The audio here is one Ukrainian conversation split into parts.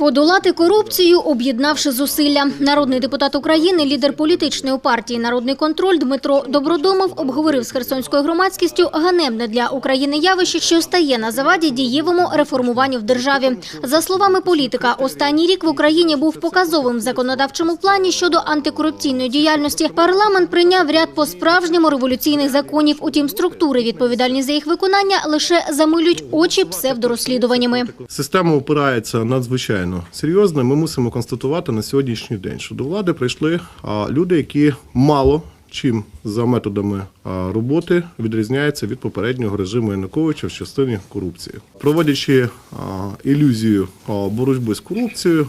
Подолати корупцію, об'єднавши зусилля. Народний депутат України, лідер політичної партії Народний контроль Дмитро Добродомов обговорив з херсонською громадськістю ганебне для України явище, що стає на заваді дієвому реформуванню в державі. За словами політика, останній рік в Україні був показовим в законодавчому плані щодо антикорупційної діяльності. Парламент прийняв ряд по-справжньому революційних законів. Утім, структури, відповідальні за їх виконання, лише замилюють очі псевдорозслідуваннями. Система опирається надзвичайно серйозно. Ми мусимо констатувати на сьогоднішній день, що до влади прийшли люди, які мало чим за методами роботи відрізняються від попереднього режиму Януковича в частині корупції, проводячи ілюзію боротьби з корупцією.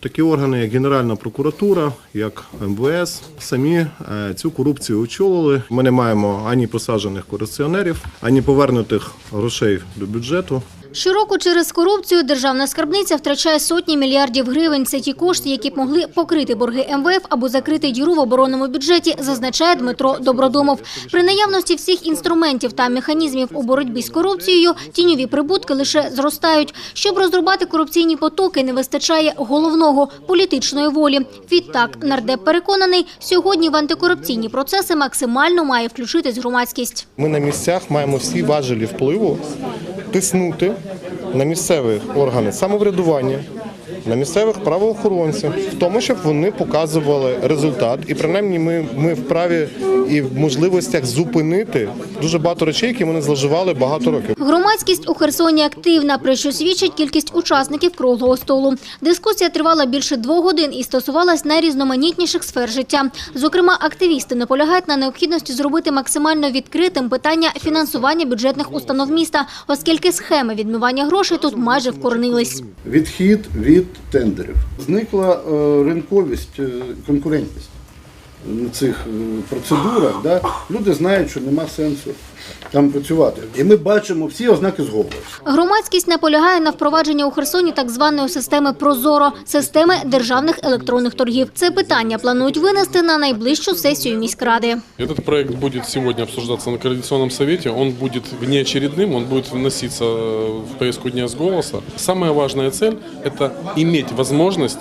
Такі органи, як Генеральна прокуратура, як МВС, самі е, цю корупцію очолили. Ми не маємо ані посаджених корупціонерів, ані повернутих грошей до бюджету. Щороку через корупцію державна скарбниця втрачає сотні мільярдів гривень. Це ті кошти, які б могли покрити борги МВФ або закрити діру в оборонному бюджеті, зазначає Дмитро Добродомов. При наявності всіх інструментів та механізмів у боротьбі з корупцією тіньові прибутки лише зростають. Щоб розрубати корупційні потоки, не вистачає головного політичної волі. Відтак нардеп переконаний, сьогодні в антикорупційні процеси максимально має включитись громадськість. Ми на місцях маємо всі важелі впливу тиснути на місцеві органи самоврядування, на місцевих правоохоронців, в тому, щоб вони показували результат. І принаймні ми, ми вправі і в можливостях зупинити дуже багато речей, які вони зловживали багато років. Громадськість у Херсоні активна, про що свідчить кількість учасників круглого столу. Дискусія тривала більше двох годин і стосувалась найрізноманітніших сфер життя. Зокрема, активісти наполягають на необхідності зробити максимально відкритим питання фінансування бюджетних установ міста, оскільки схеми відмивання грошей тут майже вкоренились. відхід від тендерів. Зникла е, ринковість, е, конкурентність цих е, процедурах. Да? Люди знають, що нема сенсу там працювати. І ми бачимо всі ознаки згоди. Громадськість наполягає на впровадження у Херсоні так званої системи Прозоро системи державних електронних торгів. Це питання планують винести на найближчу сесію міськради. Этот проект будет сегодня обсуждаться на Координационном совете. Он будет внеочередным, он будет вноситься в повестку дня с голоса. Самая важная цель – это иметь возможность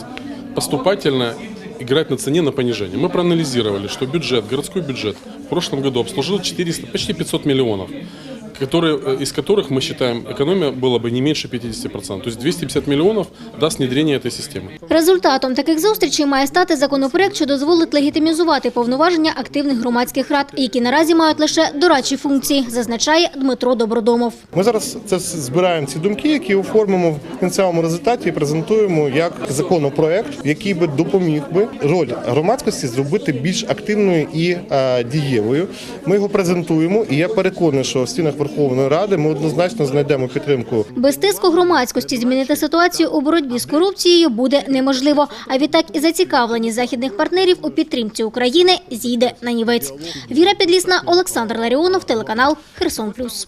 поступательно играть на цене на понижение. Мы проанализировали, что бюджет, городской бюджет в прошлом году обслужил 400, почти 500 миллионов, которые, э, из которых мы считаем, экономия была бы не меньше 50%. То есть 250 миллионов даст внедрение этой системы. Результатом таких зустрічей має стати законопроект, що дозволить легітимізувати повноваження активних громадських рад, які наразі мають лише дорадчі функції, зазначає Дмитро Добродомов. Ми зараз це все збираємо ці думки, які оформимо в кінцевому результаті і презентуємо як законопроект, який би допоміг би роль громадськості зробити більш активною і е, дієвою. Ми його презентуємо, і я переконаний, що в стінах Верховної Ради ми однозначно знайдемо підтримку Без тиску громадськості змінити ситуацію у боротьбі з корупцією буде неможливо. А відтак і зацікавленість західних партнерів у підтримці України зійде на нівець. Віра Підлісна, Олександр Ларіонов, телеканал Херсон Плюс.